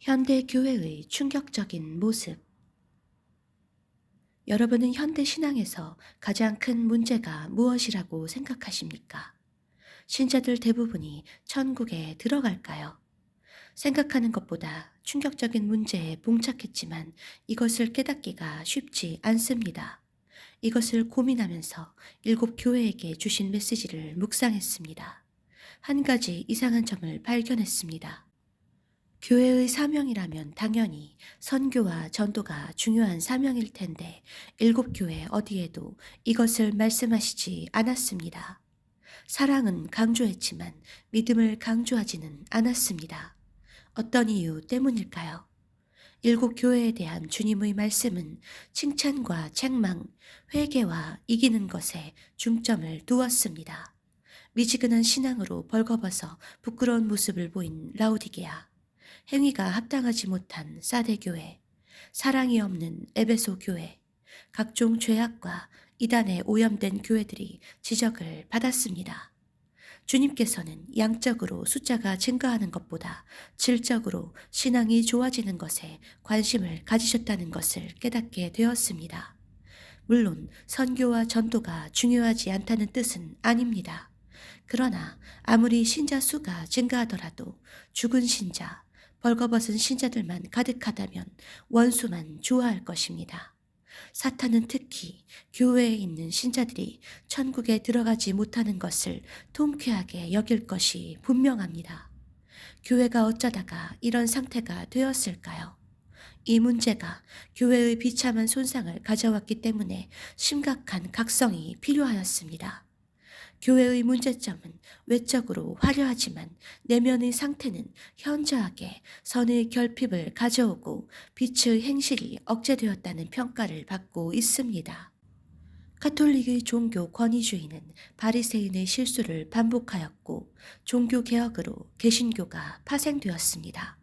현대 교회의 충격적인 모습. 여러분은 현대 신앙에서 가장 큰 문제가 무엇이라고 생각하십니까? 신자들 대부분이 천국에 들어갈까요? 생각하는 것보다 충격적인 문제에 봉착했지만 이것을 깨닫기가 쉽지 않습니다. 이것을 고민하면서 일곱 교회에게 주신 메시지를 묵상했습니다. 한 가지 이상한 점을 발견했습니다. 교회의 사명이라면 당연히 선교와 전도가 중요한 사명일 텐데 일곱 교회 어디에도 이것을 말씀하시지 않았습니다. 사랑은 강조했지만 믿음을 강조하지는 않았습니다. 어떤 이유 때문일까요? 일곱 교회에 대한 주님의 말씀은 칭찬과 책망, 회개와 이기는 것에 중점을 두었습니다. 미지근한 신앙으로 벌거벗어 부끄러운 모습을 보인 라우디게아. 행위가 합당하지 못한 사대 교회, 사랑이 없는 에베소 교회, 각종 죄악과 이단에 오염된 교회들이 지적을 받았습니다. 주님께서는 양적으로 숫자가 증가하는 것보다 질적으로 신앙이 좋아지는 것에 관심을 가지셨다는 것을 깨닫게 되었습니다. 물론 선교와 전도가 중요하지 않다는 뜻은 아닙니다. 그러나 아무리 신자 수가 증가하더라도 죽은 신자, 벌거벗은 신자들만 가득하다면 원수만 좋아할 것입니다. 사탄은 특히 교회에 있는 신자들이 천국에 들어가지 못하는 것을 통쾌하게 여길 것이 분명합니다. 교회가 어쩌다가 이런 상태가 되었을까요? 이 문제가 교회의 비참한 손상을 가져왔기 때문에 심각한 각성이 필요하였습니다. 교회의 문제점은 외적으로 화려하지만 내면의 상태는 현저하게 선의 결핍을 가져오고 빛의 행실이 억제되었다는 평가를 받고 있습니다. 카톨릭의 종교 권위주의는 바리새인의 실수를 반복하였고 종교 개혁으로 개신교가 파생되었습니다.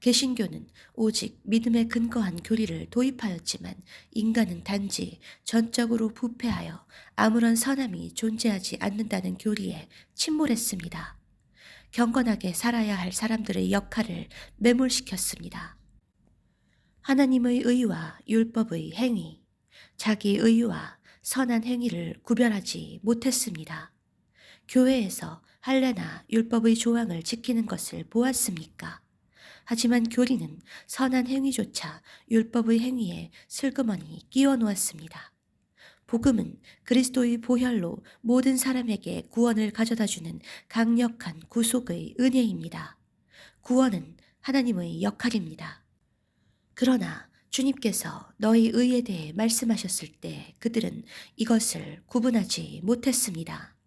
개신교는 오직 믿음에 근거한 교리를 도입하였지만 인간은 단지 전적으로 부패하여 아무런 선함이 존재하지 않는다는 교리에 침몰했습니다. 경건하게 살아야 할 사람들의 역할을 매몰시켰습니다. 하나님의 의와 율법의 행위, 자기 의와 선한 행위를 구별하지 못했습니다. 교회에서 할례나 율법의 조항을 지키는 것을 보았습니까? 하지만 교리는 선한 행위조차 율법의 행위에 슬그머니 끼워 놓았습니다. 복음은 그리스도의 보혈로 모든 사람에게 구원을 가져다 주는 강력한 구속의 은혜입니다. 구원은 하나님의 역할입니다. 그러나 주님께서 너희 의에 대해 말씀하셨을 때 그들은 이것을 구분하지 못했습니다.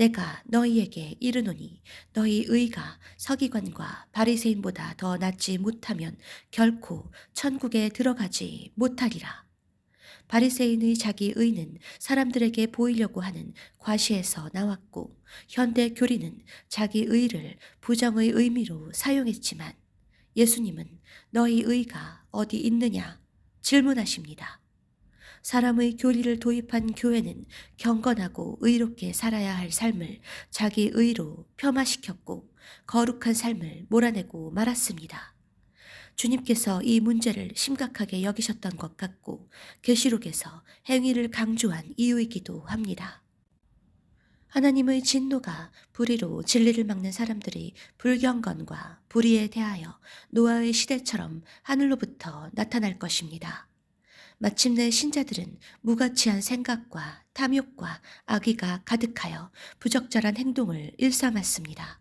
내가 너희에게 이르노니 너희 의가 서기관과 바리새인보다 더 낫지 못하면 결코 천국에 들어가지 못하리라. 바리새인의 자기 의는 사람들에게 보이려고 하는 과시에서 나왔고 현대 교리는 자기 의를 부정의 의미로 사용했지만 예수님은 너희 의가 어디 있느냐 질문하십니다. 사람의 교리를 도입한 교회는 경건하고 의롭게 살아야 할 삶을 자기 의로 폄하시켰고 거룩한 삶을 몰아내고 말았습니다. 주님께서 이 문제를 심각하게 여기셨던 것 같고 계시록에서 행위를 강조한 이유이기도 합니다. 하나님의 진노가 불의로 진리를 막는 사람들이 불경건과 불의에 대하여 노아의 시대처럼 하늘로부터 나타날 것입니다. 마침내 신자들은 무가치한 생각과 탐욕과 악의가 가득하여 부적절한 행동을 일삼았습니다.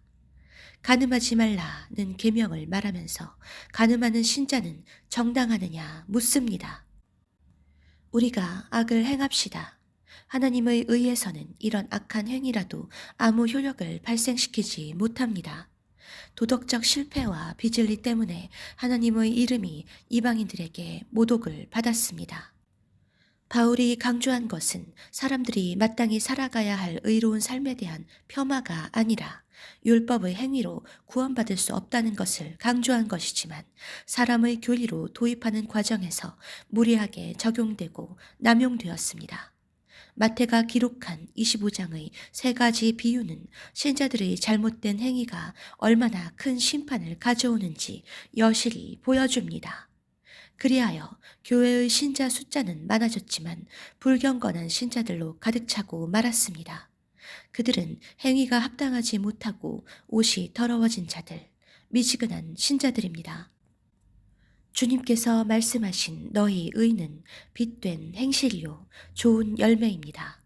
가늠하지 말라는 계명을 말하면서 가늠하는 신자는 정당하느냐 묻습니다. 우리가 악을 행합시다. 하나님의 의에서는 이런 악한 행위라도 아무 효력을 발생시키지 못합니다. 도덕적 실패와 비질리 때문에 하나님의 이름이 이방인들에게 모독을 받았습니다. 바울이 강조한 것은 사람들이 마땅히 살아가야 할 의로운 삶에 대한 폄하가 아니라 율법의 행위로 구원받을 수 없다는 것을 강조한 것이지만 사람의 교리로 도입하는 과정에서 무리하게 적용되고 남용되었습니다. 마태가 기록한 25장의 세 가지 비유는 신자들의 잘못된 행위가 얼마나 큰 심판을 가져오는지 여실히 보여줍니다. 그리하여 교회의 신자 숫자는 많아졌지만 불경건한 신자들로 가득 차고 말았습니다. 그들은 행위가 합당하지 못하고 옷이 더러워진 자들, 미지근한 신자들입니다. 주님께서 말씀하신 너희 의는 빛된 행실이요 좋은 열매입니다.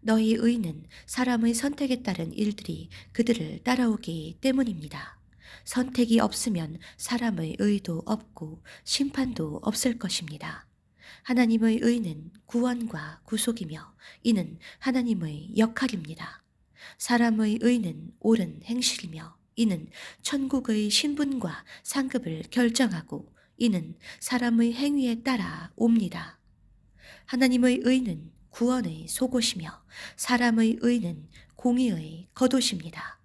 너희 의는 사람의 선택에 따른 일들이 그들을 따라오기 때문입니다. 선택이 없으면 사람의 의도 없고 심판도 없을 것입니다. 하나님의 의는 구원과 구속이며 이는 하나님의 역할입니다. 사람의 의는 옳은 행실이며 이는 천국의 신분과 상급을 결정하고 이는 사람의 행위에 따라 옵니다. 하나님의 의는 구원의 속옷이며 사람의 의는 공의의 겉옷입니다.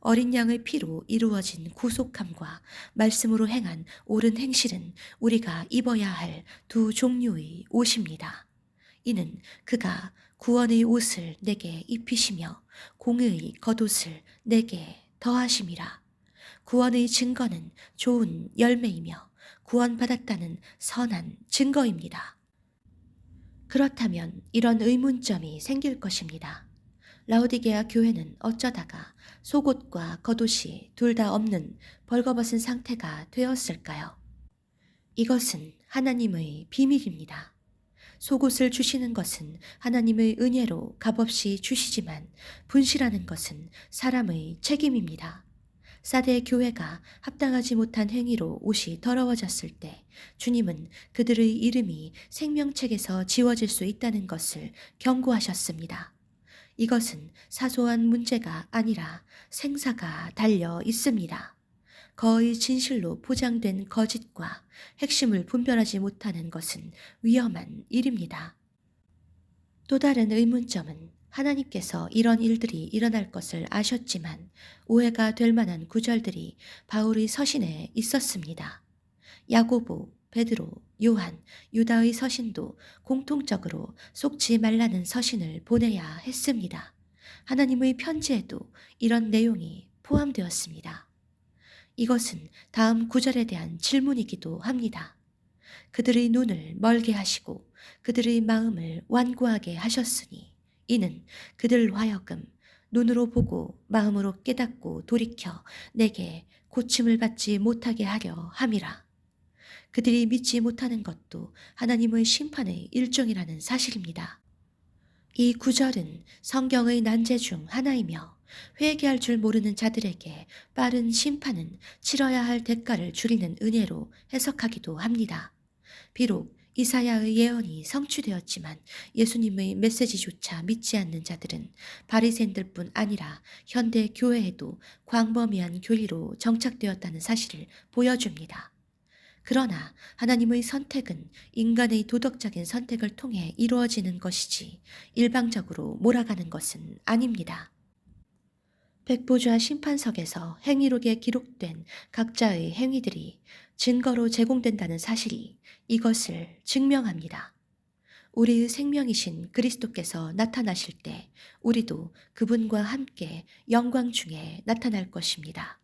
어린 양의 피로 이루어진 구속함과 말씀으로 행한 옳은 행실은 우리가 입어야 할 두 종류의 옷입니다. 이는 그가 구원의 옷을 내게 입히시며 공의의 겉옷을 내게 더하심이라. 구원의 증거는 좋은 열매이며 구원받았다는 선한 증거입니다. 그렇다면 이런 의문점이 생길 것입니다. 라오디게아 교회는 어쩌다가 속옷과 겉옷이 둘 다 없는 벌거벗은 상태가 되었을까요? 이것은 하나님의 비밀입니다. 속옷을 주시는 것은 하나님의 은혜로 값없이 주시지만 분실하는 것은 사람의 책임입니다. 사대 교회가 합당하지 못한 행위로 옷이 더러워졌을 때 주님은 그들의 이름이 생명책에서 지워질 수 있다는 것을 경고하셨습니다. 이것은 사소한 문제가 아니라 생사가 달려 있습니다. 거의 진실로 포장된 거짓과 핵심을 분별하지 못하는 것은 위험한 일입니다. 또 다른 의문점은 하나님께서 이런 일들이 일어날 것을 아셨지만 오해가 될 만한 구절들이 바울의 서신에 있었습니다. 야고보, 베드로, 요한, 유다의 서신도 공통적으로 속지 말라는 서신을 보내야 했습니다. 하나님의 편지에도 이런 내용이 포함되었습니다. 이것은 다음 구절에 대한 질문이기도 합니다. 그들의 눈을 멀게 하시고 그들의 마음을 완고하게 하셨으니 이는 그들 하여금 눈으로 보고 마음으로 깨닫고 돌이켜 내게 고침을 받지 못하게 하려 함이라. 그들이 믿지 못하는 것도 하나님의 심판의 일종이라는 사실입니다. 이 구절은 성경의 난제 중 하나이며 회개할 줄 모르는 자들에게 빠른 심판은 치러야 할 대가를 줄이는 은혜로 해석하기도 합니다. 비록 이사야의 예언이 성취되었지만 예수님의 메시지조차 믿지 않는 자들은 바리새인들뿐 아니라 현대 교회에도 광범위한 교리로 정착되었다는 사실을 보여줍니다. 그러나 하나님의 선택은 인간의 도덕적인 선택을 통해 이루어지는 것이지 일방적으로 몰아가는 것은 아닙니다. 백보좌 심판석에서 행위록에 기록된 각자의 행위들이 증거로 제공된다는 사실이 이것을 증명합니다. 우리의 생명이신 그리스도께서 나타나실 때 우리도 그분과 함께 영광 중에 나타날 것입니다.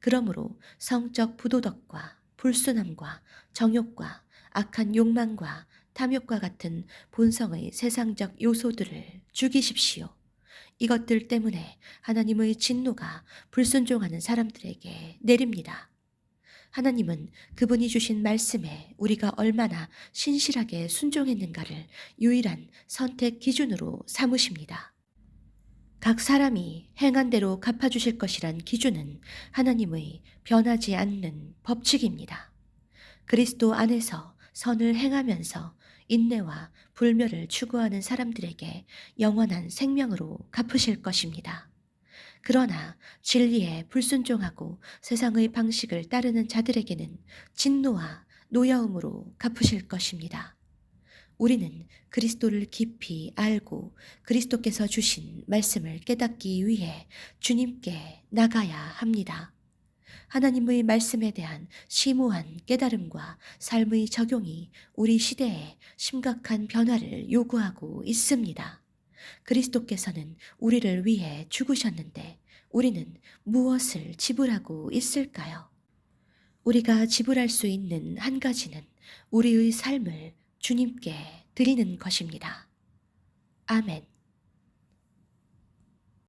그러므로 성적 부도덕과 불순함과 정욕과 악한 욕망과 탐욕과 같은 본성의 세상적 요소들을 죽이십시오. 이것들 때문에 하나님의 진노가 불순종하는 사람들에게 내립니다. 하나님은 그분이 주신 말씀에 우리가 얼마나 신실하게 순종했는가를 유일한 선택 기준으로 삼으십니다. 각 사람이 행한 대로 갚아주실 것이란 기준은 하나님의 변하지 않는 법칙입니다. 그리스도 안에서 선을 행하면서 인내와 불멸을 추구하는 사람들에게 영원한 생명으로 갚으실 것입니다. 그러나 진리에 불순종하고 세상의 방식을 따르는 자들에게는 진노와 노여움으로 갚으실 것입니다. 우리는 그리스도를 깊이 알고 그리스도께서 주신 말씀을 깨닫기 위해 주님께 나가야 합니다. 하나님의 말씀에 대한 심오한 깨달음과 삶의 적용이 우리 시대에 심각한 변화를 요구하고 있습니다. 그리스도께서는 우리를 위해 죽으셨는데 우리는 무엇을 지불하고 있을까요? 우리가 지불할 수 있는 한 가지는 우리의 삶을 주님께 드리는 것입니다. 아멘.